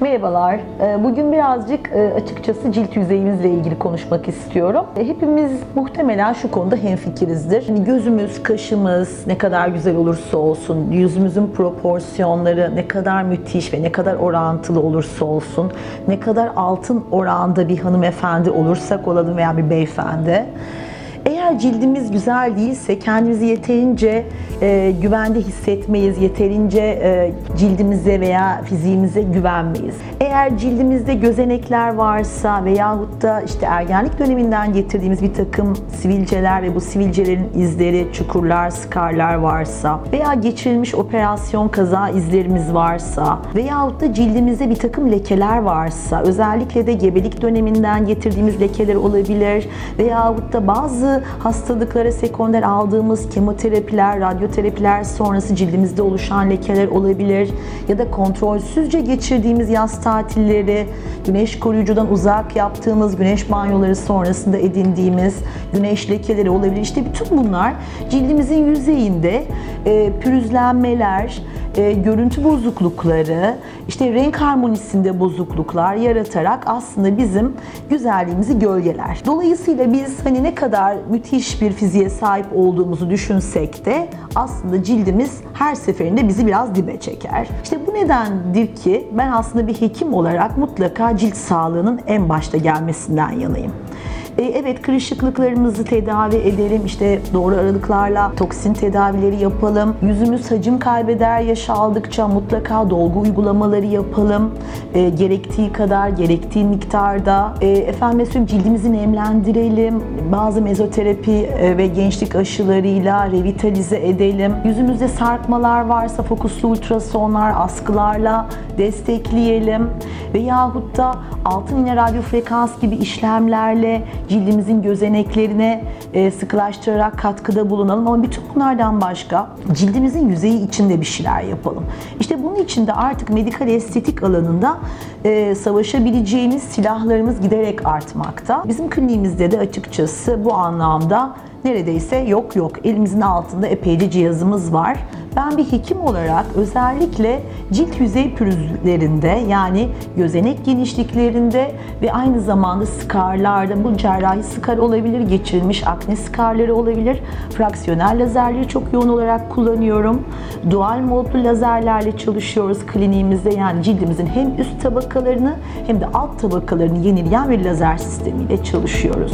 Merhabalar. Ee, Bugün birazcık e, açıkçası cilt yüzeyimizle ilgili konuşmak istiyorum. E, Hepimiz muhtemelen şu konuda hemfikirizdir. Hani gözümüz, kaşımız ne kadar güzel olursa olsun, yüzümüzün proporsiyonları ne kadar müthiş ve ne kadar orantılı olursa olsun, ne kadar altın oranda bir hanımefendi olursak olalım veya bir beyefendi, eğer cildimiz güzel değilse kendimizi yeterince e, güvende hissetmeyiz, yeterince e, cildimize veya fiziğimize güvenmeyiz. Eğer cildimizde gözenekler varsa veyahut da işte ergenlik döneminden getirdiğimiz bir takım sivilceler ve bu sivilcelerin izleri, çukurlar, skarlar varsa veya geçirilmiş operasyon kaza izlerimiz varsa veyahut da cildimizde bir takım lekeler varsa özellikle de gebelik döneminden getirdiğimiz lekeler olabilir veyahut da bazı hastalıklara sekonder aldığımız kemoterapiler, radyoterapiler sonrası cildimizde oluşan lekeler olabilir ya da kontrolsüzce geçirdiğimiz yaz tatilleri, güneş koruyucudan uzak yaptığımız güneş banyoları sonrasında edindiğimiz güneş lekeleri olabilir. İşte bütün bunlar cildimizin yüzeyinde e, pürüzlenmeler, e, görüntü bozuklukları, işte renk harmonisinde bozukluklar yaratarak aslında bizim güzelliğimizi gölgeler. Dolayısıyla biz hani ne kadar müthiş bir fiziğe sahip olduğumuzu düşünsek de aslında cildimiz her seferinde bizi biraz dibe çeker. İşte bu nedendir ki ben aslında bir hekim olarak mutlaka cilt sağlığının en başta gelmesinden yanayım. E, Evet kırışıklıklarımızı tedavi edelim. İşte doğru aralıklarla toksin tedavileri yapalım. Yüzümüz hacim kaybeder yaş aldıkça mutlaka dolgu uygulamaları yapalım. E, gerektiği kadar, gerektiği miktarda. E, efendim söyleyeyim cildimizi nemlendirelim. Bazı mezoterapi e, ve gençlik aşılarıyla revitalize edelim. Yüzümüzde sarkmalar varsa fokuslu ultrasonlar, askılarla destekleyelim. Veyahut da altın radyo frekans gibi işlemlerle cildimizin gözeneklerine e, sıkılaştırarak katkıda bulunalım. Ama bütün bunlardan başka cildimizin yüzeyi içinde bir şeyler yapalım. İşte bunun için de artık medikal estetik alanında e, savaşabileceğimiz silahlarımız giderek artmakta. Bizim kliniğimizde de açıkçası bu anlamda neredeyse yok yok. Elimizin altında epeyce cihazımız var. Ben bir hekim olarak özellikle cilt yüzey pürüzlerinde yani gözenek genişliklerinde ve aynı zamanda skarlarda bu cerrahi skar olabilir, geçirilmiş akne skarları olabilir. Fraksiyonel lazerleri çok yoğun olarak kullanıyorum. Dual modlu lazerlerle çalışıyoruz kliniğimizde. Yani cildimizin hem üst tabakalarını hem de alt tabakalarını yenileyen bir lazer sistemiyle çalışıyoruz.